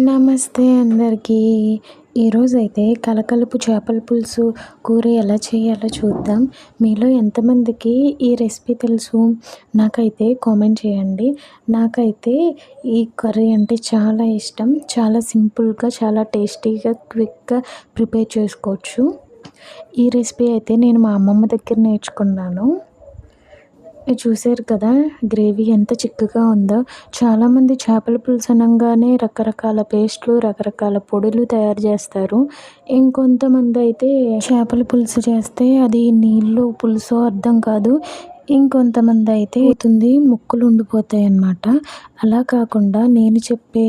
నమస్తే అందరికీ. ఈరోజైతే కలకలుపు చేపల పులుసు కూర ఎలా చేయాలో చూద్దాం. మీలో ఎంతమందికి ఈ రెసిపీ తెలుసు? నాకైతే కామెంట్ చేయండి. నాకైతే ఈ కర్రీ అంటే చాలా ఇష్టం. చాలా సింపుల్గా చాలా టేస్టీగా క్విక్గా ప్రిపేర్ చేసుకోవచ్చు. ఈ రెసిపీ అయితే నేను మా అమ్మమ్మ దగ్గర నేర్చుకున్నాను. చూసారు కదా గ్రేవీ ఎంత చిక్కగా ఉందో. చాలామంది చేపల పులుసు అనగానే రకరకాల పేస్ట్లు రకరకాల పొడులు తయారు చేస్తారు. ఇంకొంతమంది అయితే చేపల పులుసు చేస్తే అది నీళ్ళు పులుసు అర్థం కాదు. ఇంకొంతమంది అయితే అవుతుంది ముక్కులు ఉండిపోతాయి అన్నమాట అలా కాకుండా నేను చెప్పే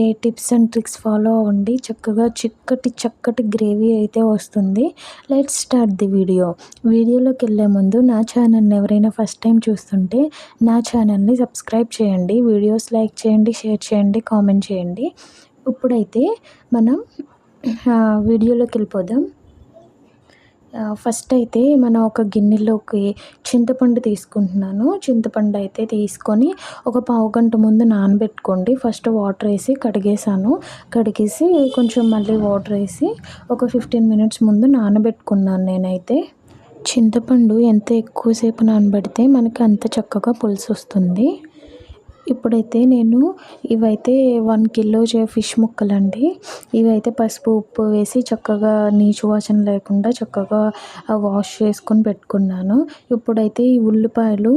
ఏ టిప్స్ అండ్ ట్రిక్స్ ఫాలో అవ్వండి. చక్కగా చిక్కటి చక్కటి గ్రేవీ అయితే వస్తుంది. Let start the video. వీడియోలోకి వెళ్ళే ముందు నా ఛానల్ని ఎవరైనా ఫస్ట్ టైం చూస్తుంటే నా ఛానల్ని సబ్స్క్రైబ్ చేయండి. వీడియోస్ లైక్ చేయండి షేర్ చేయండి కామెంట్ చేయండి. ఇప్పుడైతే మనం వీడియోలోకి వెళ్ళిపోదాం. ఫస్ట్ అయితే మనం ఒక గిన్నెలోకి చింతపండు తీసుకుంటున్నాను. చింతపండు అయితే తీసుకొని ఒక పావు గంట ముందు నానబెట్టుకోండి. ఫస్ట్ వాటర్ వేసి కడిగేసాను కడిగేసి కొంచెం మళ్ళీ వాటర్ వేసి ఒక ఫిఫ్టీన్ మినిట్స్ ముందు నానబెట్టుకున్నాను నేనైతే. చింతపండు ఎంత ఎక్కువసేపు నానబెడితే మనకి అంత చక్కగా పులుసు వస్తుంది ఇప్పుడైతే నేను ఇవైతే వన్ కిలో ఫిష్ ముక్కలండి. ఇవైతే పసుపు ఉప్పు వేసి చక్కగా నీచు వాసన లేకుండా చక్కగా వాష్ చేసుకొని పెట్టుకున్నాను. ఇప్పుడైతే ఈ ఉల్లిపాయలు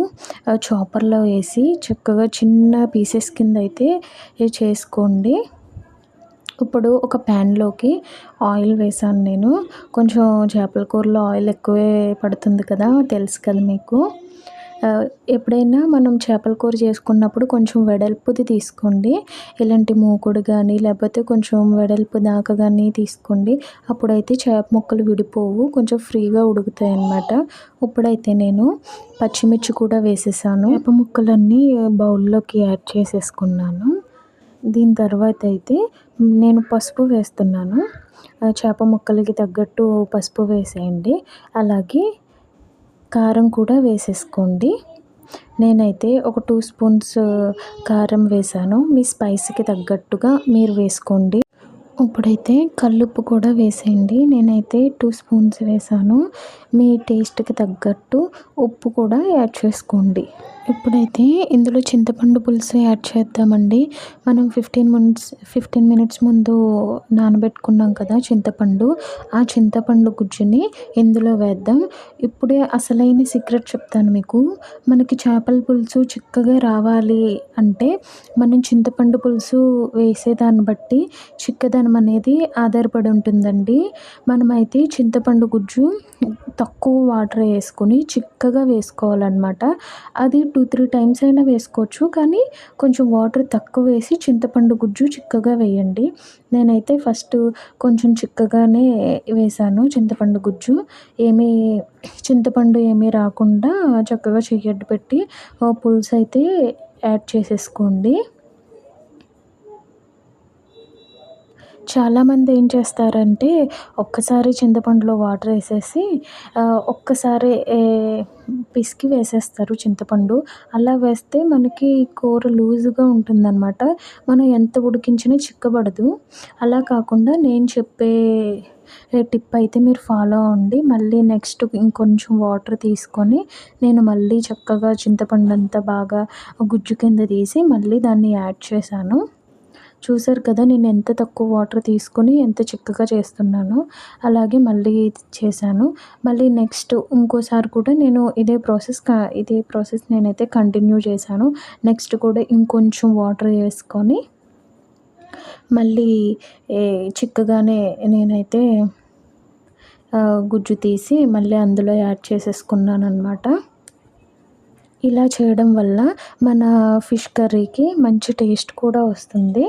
చాపర్లో వేసి చక్కగా చిన్న పీసెస్ కింద అయితే చేసుకోండి. ఇప్పుడు ఒక ప్యాన్లోకి ఆయిల్ వేసాను నేను. కొంచెం చేపల కూరలో ఆయిల్ ఎక్కువే పడుతుంది కదా తెలుసు కదా మీకు. ఎప్పుడైనా మనం చేపల కూర చేసుకున్నప్పుడు కొంచెం వెడల్పుది తీసుకోండి. ఇలాంటి మూకుడు కానీ లేకపోతే కొంచెం వెడల్పు దాకా కానీ తీసుకోండి. అప్పుడైతే చేప ముక్కలు విడిపోవు కొంచెం ఫ్రీగా ఉడుకుతాయి అన్నమాట ఇప్పుడైతే నేను పచ్చిమిర్చి కూడా వేసేసాను. చేప ముక్కలన్నీ బౌల్లోకి యాడ్ చేసేసుకున్నాను. దీని తర్వాత అయితే నేను పసుపు వేస్తున్నాను. చేప ముక్కలకి తగ్గట్టు పసుపు వేసేయండి. అలాగే కారం కూడా వేసేసుకోండి. నేనైతే ఒక టూ స్పూన్స్ కారం వేసాను. మీ స్పైసీకి తగ్గట్టుగా మీరు వేసుకోండి. ఇప్పుడైతే కల్లుప్పు కూడా వేసేయండి. నేనైతే టూ స్పూన్స్ వేసాను. మీ టేస్ట్కి తగ్గట్టు ఉప్పు కూడా యాడ్ చేసుకోండి. ఇప్పుడైతే ఇందులో చింతపండు పులుసు యాడ్ చేద్దామండి మనం ఫిఫ్టీన్ మినిట్స్ ఫిఫ్టీన్ మినిట్స్ ముందు నానబెట్టుకున్నాం కదా చింతపండు ఆ చింతపండు గుజ్జుని ఇందులో వేద్దాం. ఇప్పుడే అసలైన సీక్రెట్ చెప్తాను మీకు. మనకి చేపల పులుసు చిక్కగా రావాలి అంటే మనం చింతపండు పులుసు వేసేదాన్ని బట్టి చిక్కదనం అనేది ఆధారపడి ఉంటుందండి. మనమైతే చింతపండు గుజ్జు తక్కువ వాటర్ వేసుకొని చిక్కగా వేసుకోవాలన్నమాట. అది టూ త్రీ టైమ్స్ అయినా వేసుకోవచ్చు. కానీ కొంచెం వాటర్ తక్కువ వేసి చింతపండు గుజ్జు చిక్కగా వేయండి. నేనైతే ఫస్ట్ కొంచెం చిక్కగానే వేసాను చింతపండు గుజ్జు. ఏమీ చింతపండు ఏమీ రాకుండా చక్కగా చెయ్యడ్డు పెట్టి పులుసు అయితే యాడ్ చేసేసుకోండి. చాలామంది ఏం చేస్తారంటే ఒక్కసారి చింతపండులో వాటర్ వేసేసి ఒక్కసారి పిసికి వేసేస్తారు చింతపండు. అలా వేస్తే మనకి కూర లూజుగా ఉంటుందన్నమాట. మనం ఎంత ఉడికించినా చిక్కబడదు. అలా కాకుండా నేను చెప్పే టిప్ అయితే మీరు ఫాలో అవ్వండి. మళ్ళీ నెక్స్ట్ ఇంకొంచెం వాటర్ తీసుకొని నేను మళ్ళీ చక్కగా చింతపండు అంతా బాగా గుజ్జు కింద తీసి మళ్ళీ దాన్ని యాడ్ చేశాను. చూసారు కదా నేను ఎంత తక్కువ వాటర్ తీసుకొని ఎంత చిక్కగా చేస్తున్నానో అలాగే మళ్ళీ చేశాను. మళ్ళీ నెక్స్ట్ ఇంకోసారి కూడా నేను ఇదే ప్రాసెస్ ఇదే ప్రాసెస్ నేనైతే కంటిన్యూ చేశాను. నెక్స్ట్ కూడా ఇంకొంచెం వాటర్ వేసుకొని మళ్ళీ చిక్కగానే నేనైతే గుజ్జు తీసి మళ్ళీ అందులో యాడ్ చేసేసుకున్నాను అనమాట ఇలా చేయడం వల్ల మన ఫిష్ కర్రీకి మంచి టేస్ట్ కూడా వస్తుంది.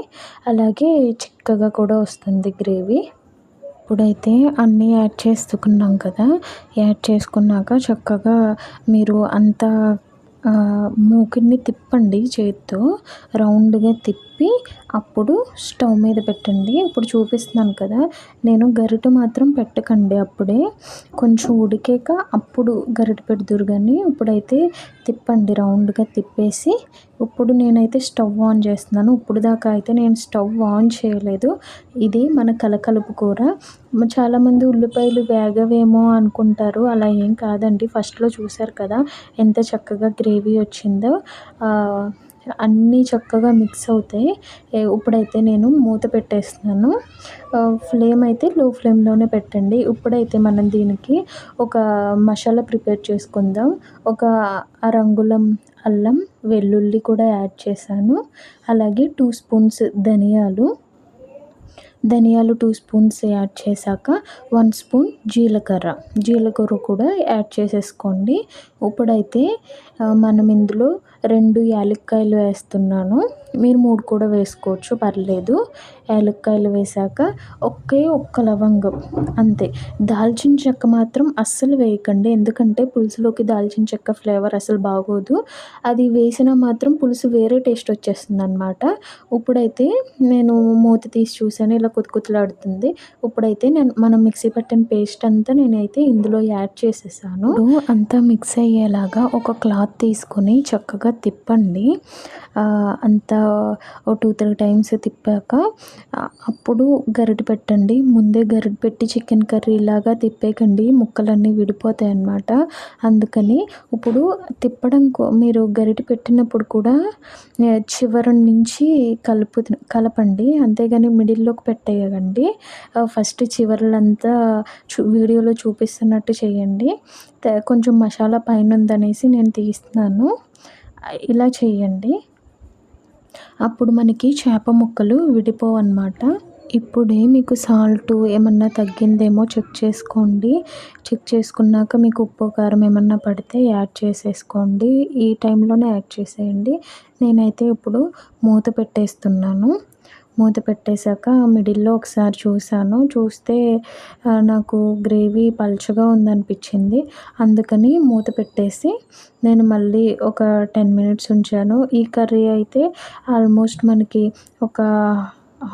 అలాగే చిక్కగా కూడా వస్తుంది గ్రేవీ. ఇప్పుడైతే అన్నీ యాడ్ చేసుకున్నాం కదా. యాడ్ చేసుకున్నాక చక్కగా మీరు అంతా మూకిని తిప్పండి చేతితో. రౌండ్గా తిప్పి తిప్పి అప్పుడు స్టవ్ మీద పెట్టండి. ఇప్పుడు చూపిస్తున్నాను కదా నేను గరిట మాత్రం పెట్టకండి అప్పుడే. కొంచెం ఉడికాక అప్పుడు గరిట పెడుతురు కానీ ఇప్పుడైతే తిప్పండి రౌండ్గా తిప్పేసి. ఇప్పుడు నేనైతే స్టవ్ ఆన్ చేస్తున్నాను. ఇప్పుడు దాకా అయితే నేను స్టవ్ ఆన్ చేయలేదు. ఇది మన కలకలుపు కూర. చాలామంది ఉల్లిపాయలు వేగవేమో అనుకుంటారు. అలా ఏం కాదండి. ఫస్ట్లో చూశారు కదా ఎంత చక్కగా గ్రేవీ వచ్చిందో. అన్నీ చక్కగా మిక్స్ అవుతాయి. ఇప్పుడైతే నేను మూత పెట్టేస్తున్నాను. ఫ్లేమ్ అయితే లో ఫ్లేమ్లోనే పెట్టండి. ఇప్పుడైతే మనం దీనికి ఒక మసాలా ప్రిపేర్ చేసుకుందాం. ఒక అరంగుళం అల్లం వెల్లుల్లి కూడా యాడ్ చేశాను. అలాగే టూ స్పూన్స్ ధనియాలు. ధనియాలు టూ స్పూన్స్ యాడ్ చేశాక వన్ స్పూన్ జీలకర్ర. జీలకర్ర కూడా యాడ్ చేసేసుకోండి. ఇప్పుడైతే మనం ఇందులో రెండు యాలక్కాయలు వేస్తున్నాను. మీరు మూడు కూడా వేసుకోవచ్చు పర్లేదు. యాలక్కాయలు వేసాక ఒకే ఒక్క లవంగం అంతే. దాల్చిన చెక్క మాత్రం అస్సలు వేయకండి. ఎందుకంటే పులుసులోకి దాల్చిన చెక్క ఫ్లేవర్ అసలు బాగోదు. అది వేసినా మాత్రం పులుసు వేరే టేస్ట్ వచ్చేస్తుంది అనమాట ఇప్పుడైతే నేను మూత తీసి చూసాను ఇలా కుతుకుతులాడుతుంది ఇప్పుడైతే నేను మనం మిక్సీ పట్టిన పేస్ట్ అంతా నేనైతే ఇందులో యాడ్ చేసేసాను. అంతా మిక్స్ అయ్యేలాగా ఒక క్లాత్ తీసుకొని చక్కగా తిప్పండి. అంతా ఓ టూ త్రీ టైమ్స్ తిప్పాక అప్పుడు గరిటె పెట్టండి. ముందే గరిటె పెట్టి చికెన్ కర్రీ లాగా తిప్పేయకండి ముక్కలన్నీ విడిపోతాయి అన్నమాట. అందుకని ఇప్పుడు తిప్పడం మీరు గరిటె పెట్టినప్పుడు కూడా చివరి నుంచి కలుపు కలపండి. అంతేగాని మిడిల్లోకి పెట్టేయకండి. ఫస్ట్ చివరలంతా చూ వీడియోలో చూపిస్తున్నట్టు చేయండి. కొంచెం మసాలా పైన ఉందనేసి నేను తీస్తున్నాను. ఇలా చేయండి. అప్పుడు మనకి చేప ముక్కలు విడిపోవు అన్నమాట ఇప్పుడే మీకు సాల్ట్ ఏమన్నా తగ్గిందేమో చెక్ చేసుకోండి. చెక్ చేసుకున్నాక మీకు ఉప్పు కారం ఏమన్నా పడితే యాడ్ చేసేసుకోండి. ఈ టైంలోనే యాడ్ చేసేయండి. నేనైతే ఇప్పుడు మూత పెట్టేస్తున్నాను. మూత పెట్టేశాక మిడిల్లో ఒకసారి చూశాను. చూస్తే నాకు గ్రేవీ పలుచగా ఉందనిపించింది. అందుకని మూత పెట్టేసి నేను మళ్ళీ ఒక టెన్ మినిట్స్ ఉంచాను. ఈ కర్రీ అయితే ఆల్మోస్ట్ మనకి ఒక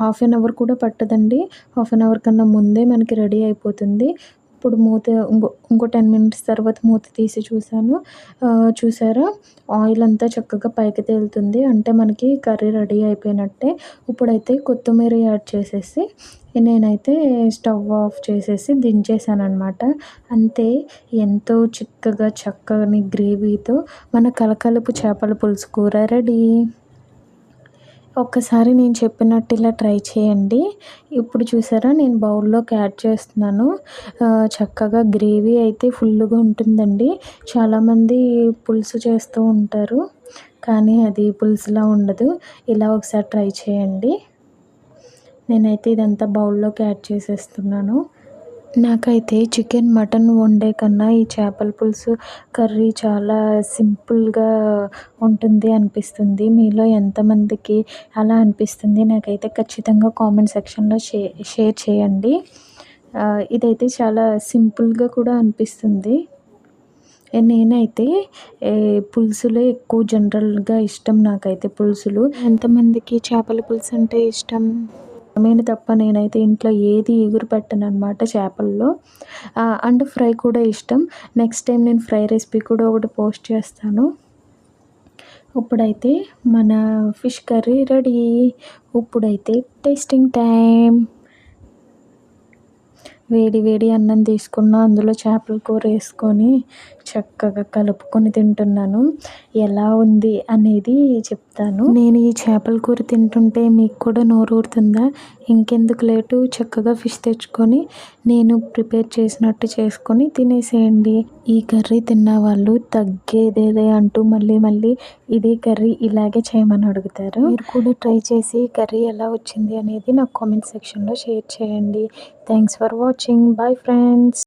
హాఫ్ అన్ అవర్ కూడా పట్టదండి. హాఫ్ అన్ అవర్ కన్నా ముందే మనకి రెడీ అయిపోతుంది. ఇప్పుడు మూత ఇంకో ఇంకో టెన్ మినిట్స్ తర్వాత మూత తీసి చూశాను. చూసారా? ఆయిల్ అంతా చక్కగా పైకి తేలుతుంది. అంటే మనకి కర్రీ రెడీ అయిపోయినట్టే. ఇప్పుడైతే కొత్తిమీర యాడ్ చేసేసి నేనైతే స్టవ్ ఆఫ్ చేసేసి దించేసాను అనమాట అంతే ఎంతో చిక్కగా చక్కని గ్రేవీతో మన కలకలుపు చేపల పులుసు కూర రెడీ. ఒక్కసారి నేను చెప్పినట్టు ఇలా ట్రై చేయండి. ఇప్పుడు చూసారా నేను బౌల్లోకి యాడ్ చేస్తున్నాను. చక్కగా గ్రేవీ అయితే ఫుల్గా ఉంటుందండి. చాలామంది పులుసు చేస్తూ ఉంటారు కానీ అది పులుసులా ఉండదు. ఇలా ఒకసారి ట్రై చేయండి. నేనైతే ఇదంతా బౌల్లోకి యాడ్ చేసేస్తున్నాను. నాకైతే చికెన్ మటన్ వండే కన్నా ఈ చేపల పులుసు కర్రీ చాలా సింపుల్గా ఉంటుంది అనిపిస్తుంది. మీలో ఎంతమందికి అలా అనిపిస్తుంది నాకైతే ఖచ్చితంగా కామెంట్ సెక్షన్లో షే షేర్ చేయండి. ఇదైతే చాలా సింపుల్గా కూడా అనిపిస్తుంది. నేనైతే పులుసులే ఎక్కువ జనరల్గా ఇష్టం నాకైతే పులుసులు. ఎంతమందికి చేపల పులుసు అంటే ఇష్టం? నేను తప్ప నేనైతే ఇంట్లో ఏది ఎగురు పెట్టను అనమాట చేపల్లో అండ్ ఫ్రై కూడా ఇష్టం. నెక్స్ట్ టైం నేను ఫ్రై రెసిపీ కూడా ఒకటి పోస్ట్ చేస్తాను. ఇప్పుడైతే మన ఫిష్ కర్రీ రెడీ. ఇప్పుడైతే టేస్టింగ్ టైం వేడి వేడి అన్నం తీసుకున్న అందులో చేపల కూర వేసుకొని చక్కగా కలుపుకొని తింటున్నాను. ఎలా ఉంది అనేది చెప్తాను. నేను ఈ చేపల కూర తింటుంటే మీకు కూడా నోరు ఊరుతుందా ఇంకెందుకు లేటు? చక్కగా ఫిష్ తెచ్చుకొని నేను ప్రిపేర్ చేసినట్టు చేసుకొని తినేసేయండి. ఈ కర్రీ తిన్న వాళ్ళు తగ్గేదేదే అంటూ మళ్ళీ మళ్ళీ ఇదే కర్రీ ఇలాగే చేయమని అడుగుతారు. మీరు కూడా ట్రై చేసి కర్రీ ఎలా వచ్చింది అనేది నాకు కామెంట్ సెక్షన్లో షేర్ చేయండి. Thanks for watching watching. Bye friends.